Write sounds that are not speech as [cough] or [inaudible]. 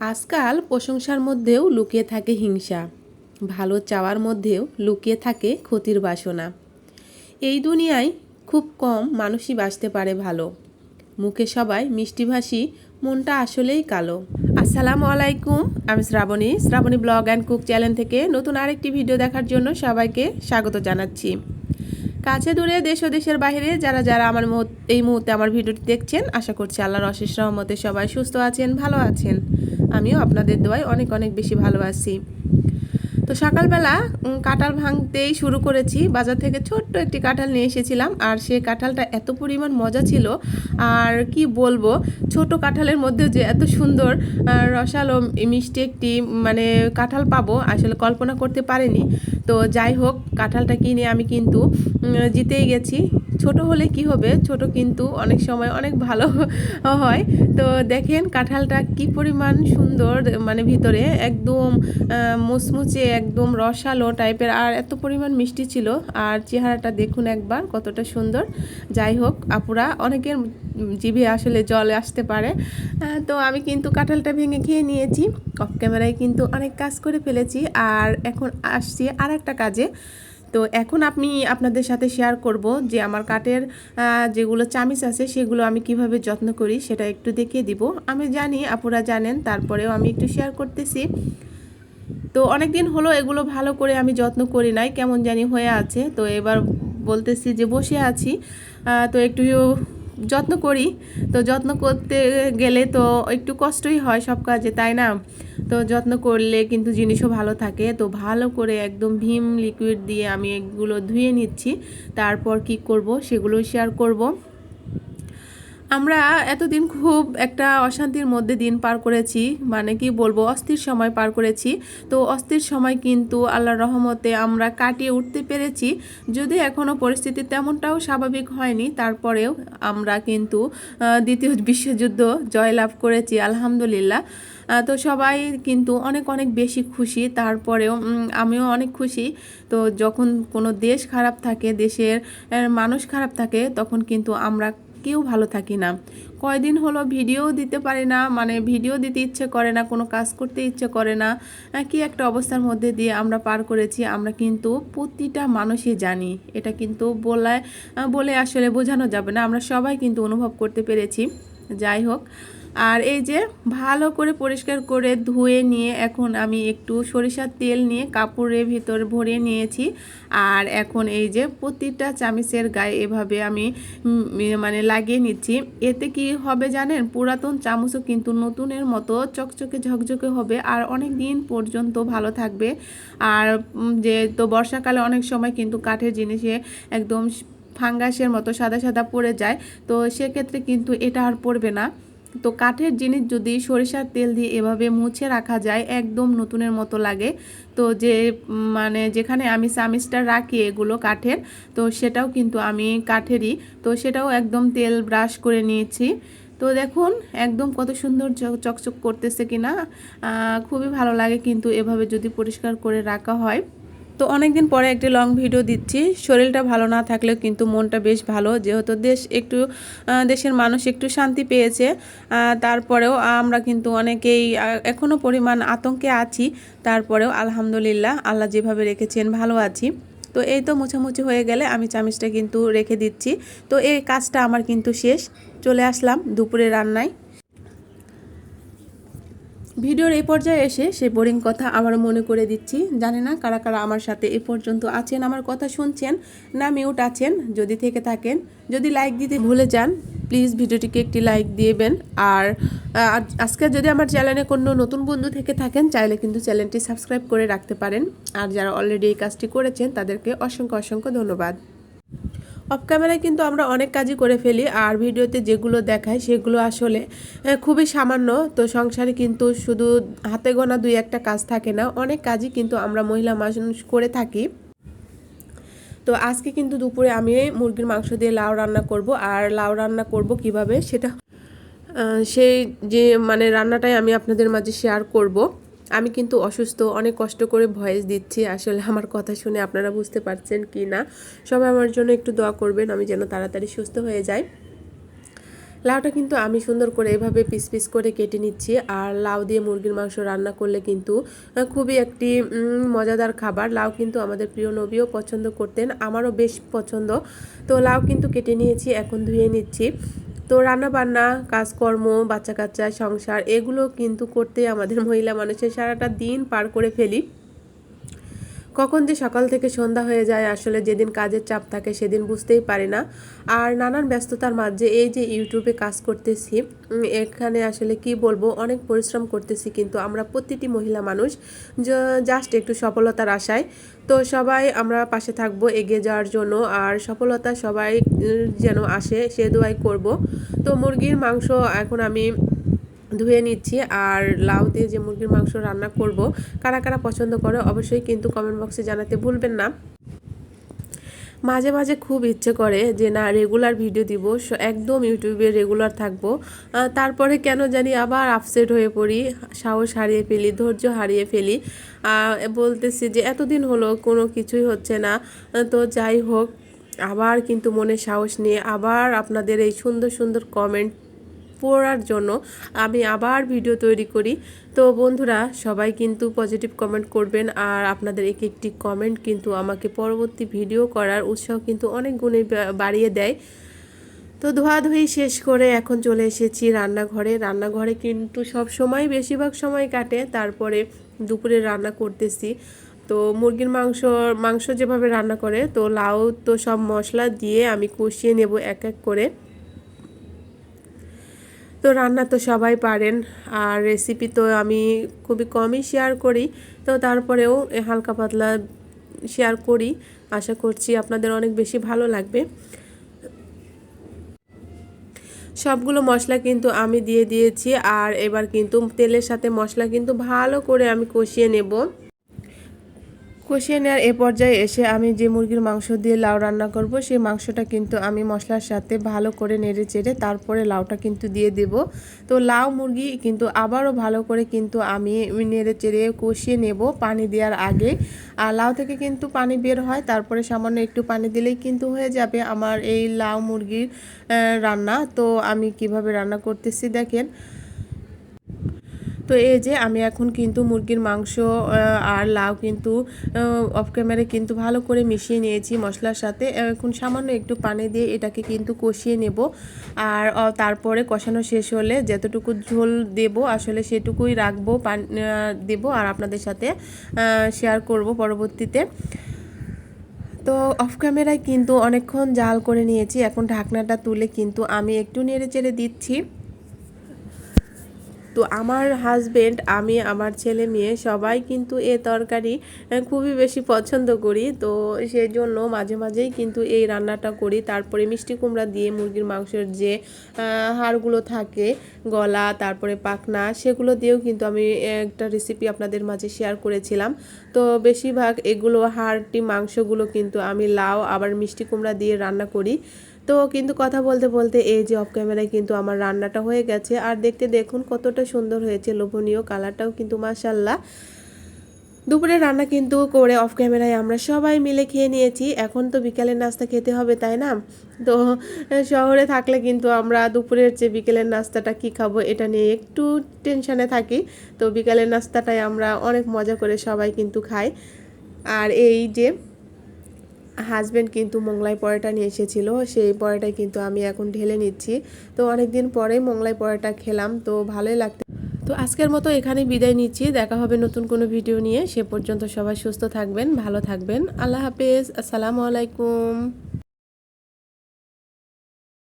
আজকাল প্রশংসার মধ্যেও লুকিয়ে থাকে হিংসা। ভালো চাওয়ার মধ্যেও লুকিয়ে থাকে ক্ষতির বাসনা। এই দুনিয়ায় খুব কম মানুষই বাঁচতে পারে ভালো। মুখে সবাই মিষ্টিভাষী মনটা আসলেই কালো। আসসালামু আলাইকুম, আমি Shraboni. Shraboni blog and cook channel থেকে নতুন আরেকটি ভিডিও দেখার জন্য সবাইকে স্বাগত জানাচ্ছি। কাছে দূরে দেশ ও দেশের বাইরে যারা যারা আমার এই মুহূর্তে আমার ভিডিওটি দেখছেন, আশা করছি আল্লাহর অশেষ রহমতে সবাই সুস্থ আছেন, ভালো আছেন। আমিও আপনাদের দোয়ায় অনেক অনেক বেশি ভালোবাসি। তো সকালবেলা কাঁঠাল ভাঙতেই শুরু করেছি। বাজার থেকে ছোট্ট একটি কাঁঠাল নিয়ে এসেছিলাম আর সেই কাঁঠালটা এত পরিমাণ মজা ছিল। আর কি বলব, ছোট কাঁঠালের মধ্যে যে এত সুন্দর রসালো, মিষ্টি একটি মানে কাঁঠাল পাবো আসলে কল্পনা করতে পারিনি। তো যাই হোক, কাঁঠালটা কিনে আমি কিন্তু জিতেই গেছি। ছোট হলে কি হবে? ছোট কিন্তু অনেক সময় অনেক ভালো [laughs] হয়। তো দেখেন কাঁঠালটা কি পরিমাণ সুন্দর মানে ভিতরে একদম মুচমুচে, একদম রসালো টাইপের, আর এত পরিমাণ মিষ্টি ছিল। আর চেহারাটা দেখুন একবার, কতটা সুন্দর। যাই হোক, আপুরা, অনেকের জিভে আসলে জল আসতে পারে। তো আমি কিন্তু কাঁঠালটা ভেঙে খেয়ে নিয়েছি। অফ ক্যামেরায় কিন্তু অনেক কাজ করে ফেলেছি। আর এখন আসছি আর একটা কাজে। তো এখন আমি আপনাদের সাথে শেয়ার করব যে আমার কাঠের যেগুলো চামিচ আছে সেগুলো আমি কীভাবে যত্ন করি সেটা একটু দেখিয়ে দিব। আমি জানি আপুরা জানেন, তারপরেও আমি একটু শেয়ার করতেছি। তো অনেক দিন হলো এগুলো ভালো করে আমি যত্ন করি নাই, কেমন জানি হয়ে আছে। তো এবার বলতেছি যে বসে আছি তো একটু যত্ন করি। তো যত্ন করতে গেলে তো একটু কষ্টই হয় সব কাজে, তাই না? তো যত্ন করলে কিন্তু জিনিসও ভালো থাকে। তো ভালো করে একদম ভীম লিকুইড দিয়ে আমি এগুলো ধুয়ে নিচ্ছি। তারপর কি করব সেগুলো শেয়ার করব। আমরা এতদিন খুব একটা অশান্তির মধ্যে দিন পার করেছি মানে কি বলব, অস্থির সময় পার করেছি। তো অস্থির সময় কিন্তু আল্লাহর রহমতে আমরা কাটিয়ে উঠতে পেরেছি। যদি এখনও পরিস্থিতি তেমনটাও স্বাভাবিক হয়নি, তারপরেও আমরা কিন্তু দ্বিতীয় বিশ্বযুদ্ধ জয়লাভ করেছি, আলহামদুলিল্লাহ। তো সবাই কিন্তু অনেক অনেক বেশি খুশি, তারপরেও আমিও অনেক খুশি। তো যখন কোনো দেশ খারাপ থাকে, দেশের মানুষ খারাপ থাকে, তখন কিন্তু আমরা কেউ ভালো থাকি না। কয়দিন হলো ভিডিও দিতে পারি না মানে ভিডিও দিতে ইচ্ছে করে না, কোনো কাজ করতে ইচ্ছে করে না। কি একটা অবস্থার মধ্যে দিয়ে আমরা পার করেছি, আমরা কিন্তু প্রতিটা মানুষই জানি। এটা কিন্তু বলায়, বলে আসলে বোঝানো যাবে না, আমরা সবাই কিন্তু অনুভব করতে পেরেছি। যাই হোক আর এই যে ভালো করে পরিষ্কার করে ধুয়ে নিয়ে এখন আমি একটু সরিষার তেল নিয়ে কাপড়ের ভিতর ভরে নিয়েছি। আর এখন এই যে প্রতিটা চামিচের গায়ে এভাবে আমি মানে লাগিয়ে নিচ্ছি। এতে কি হবে জানেন? পুরাতন চামচও কিন্তু নতুনের মতো চকচকে ঝকঝকে হবে আর অনেক দিন পর্যন্ত ভালো থাকবে। আর যে তো বর্ষাকালে অনেক সময় কিন্তু কাঠের জিনিসে একদম ফাঙ্গাসের মতো সাদা সাদা পড়ে যায়। তো সেক্ষেত্রে কিন্তু এটা আর পড়বে না। তো কাঠের জিনিস যদি সরিষার তেল দিয়ে এভাবে মুছে রাখা যায়, একদম নতুনের মতো লাগে। তো যে মানে যেখানে আমি চামিচটা রাখি এগুলো কাঠের, তো সেটাও কিন্তু আমি কাঠেরই। তো সেটাও একদম তেল ব্রাশ করে নিয়েছি। তো দেখুন, একদম কত সুন্দর চক- চকচক করতেছে কিনা। খুবই ভালো লাগে কিন্তু এভাবে যদি পরিষ্কার করে রাখা হয়। তো অনেকদিন পরে একটি লং ভিডিও দিচ্ছি। শরীরটা ভালো না থাকলেও কিন্তু মনটা বেশ ভালো। যেহেতু দেশ একটু দেশের মানুষ একটু শান্তি পেয়েছে তারপরেও আমরা কিন্তু অনেকেই এখনও পরিমাণ আতঙ্কে আছি। তারপরেও আলহামদুলিল্লাহ আল্লাহ যেভাবে রেখেছেন, ভালো আছি। তো এই তো মোছামুছি হয়ে গেলে আমি চামিচটা কিন্তু রেখে দিচ্ছি। তো এই কাজটা আমার কিন্তু শেষ। চলে আসলাম দুপুরে রান্নায়। ভিডিওর এই পর্যায়ে এসে সে বোরিং কথা আবারও মনে করে দিচ্ছি। জানি না কারা কারা আমার সাথে এ পর্যন্ত আছেন, আমার কথা শুনছেন, না মিউট আছেন, যদি থেকে থাকেন, যদি লাইক দিতে ভুলে যান প্লিজ ভিডিওটিকে একটি লাইক দিয়েবেন আর আজকে যদি আমার চ্যানেলে কোনো নতুন বন্ধু থেকে থাকেন, চাইলে কিন্তু চ্যানেলটি সাবস্ক্রাইব করে রাখতে পারেন। আর যারা অলরেডি এই কাজটি করেছেন, তাদেরকে অসংখ্য অসংখ্য ধন্যবাদ। অফ ক্যামেরায় কিন্তু আমরা অনেক কাজই করে ফেলি, আর ভিডিওতে যেগুলো দেখায় সেগুলো আসলে খুবই সামান্য। তো সংসারে কিন্তু শুধু হাতে গোনা দুই একটা কাজ থাকে না, অনেক কাজই কিন্তু আমরা মহিলা মানুষ করে থাকি। তো আজকে কিন্তু দুপুরে আমি মুরগির মাংস দিয়ে লাউ রান্না করব, আর লাউ রান্না করব কীভাবে সেটা সেই যে মানে রান্নাটাই আমি আপনাদের মাঝে শেয়ার করব। আমি কিন্তু অসুস্থ, অনেক কষ্ট করে ভয়েস দিচ্ছি। আসলে আমার কথা শুনে আপনারা বুঝতে পারছেন কি না? সবাই আমার জন্য একটু দোয়া করবেন, আমি যেন তাড়াতাড়ি সুস্থ হয়ে যাই। লাউটা কিন্তু আমি সুন্দর করে এভাবে পিস পিস করে কেটে নিচ্ছি। আর লাউ দিয়ে মুরগির মাংস রান্না করলে কিন্তু খুবই একটি মজাদার খাবার। লাউ কিন্তু আমাদের প্রিয় নবীও পছন্দ করতেন, আমারও বেশ পছন্দ। তো লাউ কিন্তু কেটে নিয়েছি, এখন ধুয়ে নিচ্ছি। তো রান্না বান্না কাজকর্ম বাচ্চা কাচ্চা সংসার, এগুলো কিন্তু করতে আমাদের মহিলা মানুষের সারাটা দিন পার করে ফেলি। কখন যে সকাল থেকে সন্ধ্যা হয়ে যায়, আসলে যেদিন কাজের চাপ থাকে সেদিন বুঝতেই পারি না। আর নানান ব্যস্ততার মাঝে এই যে ইউটিউবে কাজ করতেছি এখানে আসলে কি বলব, অনেক পরিশ্রম করতেছি কিন্তু আমরা প্রতিটি মহিলা মানুষ জাস্ট একটু সফলতার আশায়। তো সবাই আমরা পাশে থাকব, এগিয়ে যাওয়ার জন্য, আর সফলতা সবাই যেন আসে সে দোয়াই করব। তো মুরগির মাংস এখন আমি ধুয়ে নিচ্ছি আর লাউ দিয়ে যে মুরগির মাংস রান্না করব, কারা কারা পছন্দ করে অবশ্যই কিন্তু কমেন্ট বক্সে জানাতে ভুলবেন না। মাঝে মাঝে খুব ইচ্ছে করে যে না রেগুলার ভিডিও দিব একদম ইউটিউবে রেগুলার থাকব। তারপরে কেন জানি আবার আপসেট হয়ে পড়ি, সাহস হারিয়ে ফেলি, ধৈর্য হারিয়ে ফেলি। বলতেছি যে এতদিন হলো, কোনো কিছুই হচ্ছে না। তো যাই হোক, আবার কিন্তু মনে সাহস নিয়ে আবার আপনাদের এই সুন্দর সুন্দর কমেন্ট পড়ার জন্য আমি আবার ভিডিও তৈরি করি। তো বন্ধুরা, সবাই কিন্তু পজিটিভ কমেন্ট করবেন আর আপনাদের এক একটি কমেন্ট কিন্তু আমাকে পরবর্তী ভিডিও করার উৎসাহ কিন্তু অনেক গুণে বাড়িয়ে দেয়। তো ধোয়াধুয়ি শেষ করে এখন চলে এসেছি রান্নাঘরে। রান্নাঘরে কিন্তু সব সময়, বেশিরভাগ সময় কাটে। তারপরে দুপুরে রান্না করতেছি। তো মুরগির মাংস মাংস যেভাবে রান্না করে, তো লাউ তো সব মশলা দিয়ে আমি কষিয়ে নেব এক এক করে। তো রান্না তো সবাই পারেন, আর রেসিপি তো আমি খুবই কমই শেয়ার করি। তো তারপরেও হালকা পাতলা শেয়ার করি। আশা করছি আপনাদের অনেক বেশি ভালো লাগবে। সবগুলো মশলা কিন্তু আমি দিয়ে দিয়েছি, আর এবার কিন্তু তেলের সাথে মশলা কিন্তু ভালো করে আমি কষিয়ে নেব। কষিয়ে নেওয়ার এ পর্যায়ে এসে আমি যে মুরগির মাংস দিয়ে লাউ রান্না করব, সেই মাংসটা কিন্তু আমি মশলার সাথে ভালো করে নেড়ে চেড়ে তারপরে লাউটা কিন্তু দিয়ে দেব। তো লাউ মুরগি কিন্তু আবারও ভালো করে কিন্তু আমি নেড়ে চেড়ে কষিয়ে নেব পানি দেওয়ার আগে। আর লাউ থেকে কিন্তু পানি বের হয়, তারপরে সামান্য একটু পানি দিলেই কিন্তু হয়ে যাবে আমার এই লাউ মুরগির রান্না। তো আমি কীভাবে রান্না করতেছি দেখেন তো এই যে আমি এখন কিন্তু মুরগির মাংস আর লাউ কিন্তু অফ ক্যামেরায় কিন্তু ভালো করে মিশিয়ে নিয়েছি মশলার সাথে। এখন সামান্য একটু পানি দিয়ে এটাকে কিন্তু কষিয়ে নেব। আর তারপরে কষানো শেষ হলে যতটুকু ঝোল দেব, আসলে সেটুকুই রাখব, পান দেব আর আপনাদের সাথে শেয়ার করব পরবর্তীতে। তো অফ ক্যামেরায় কিন্তু অনেকক্ষণ জাল করে নিয়েছি। এখন ঢাকনাটা তুলে কিন্তু আমি একটু নেড়ে চেড়ে দিচ্ছি। তো আমার হাজবেন্ড আমি, আমার ছেলে মেয়ে সবাই কিন্তু এ তরকারি খুবই বেশি পছন্দ করি। তো সেই জন্য মাঝে মাঝেই কিন্তু এই রান্নাটা করি। তারপরে মিষ্টি কুমড়া দিয়ে মুরগির মাংসের যে হাড়গুলো থাকে, গলা, তারপরে পাখনা, সেগুলো দিয়েও কিন্তু আমি একটা রেসিপি আপনাদের মাঝে শেয়ার করেছিলাম। তো বেশিরভাগ এগুলো হাড়টি মাংসগুলো কিন্তু আমি লাউ, আবার মিষ্টি কুমড়া দিয়ে রান্না করি। তো কিন্তু কথা বলতে বলতে এই যে অফ ক্যামেরায় কিন্তু আমার রান্নাটা হয়ে গেছে। আর দেখতে দেখুন কতটা সুন্দর হয়েছে, লোভনীয় কালারটাও কিন্তু মাসাল্লাহ দুপুরে রান্না কিন্তু করে অফ ক্যামেরায় আমরা সবাই মিলে খেয়ে নিয়েছি। এখন তো বিকালের নাস্তা খেতে হবে, তাই না? তো শহরে থাকলে কিন্তু আমরা দুপুরের যে বিকেলের নাস্তাটা কি খাব এটা নিয়ে একটু টেনশানে থাকি। তো বিকালের নাস্তাটাই আমরা অনেক মজা করে সবাই কিন্তু খাই। আর এই যে হাজব্যান্ড কিন্তু মোংলাই পরোটা নিয়ে এসেছিল, সেই পরোটাই কিন্তু আমি এখন ঢেলে নিচ্ছি। তো অনেক দিন পরেই মোংলাই পরোটা খেলাম, তো ভালোই লাগতো তো আজকের মতো এখানে বিদায় নিচ্ছি। দেখা হবে নতুন কোনো ভিডিও নিয়ে। সে পর্যন্ত সবাই সুস্থ থাকবেন, ভালো থাকবেন। আল্লাহ হাফেজ। আসসালামু আলাইকুম।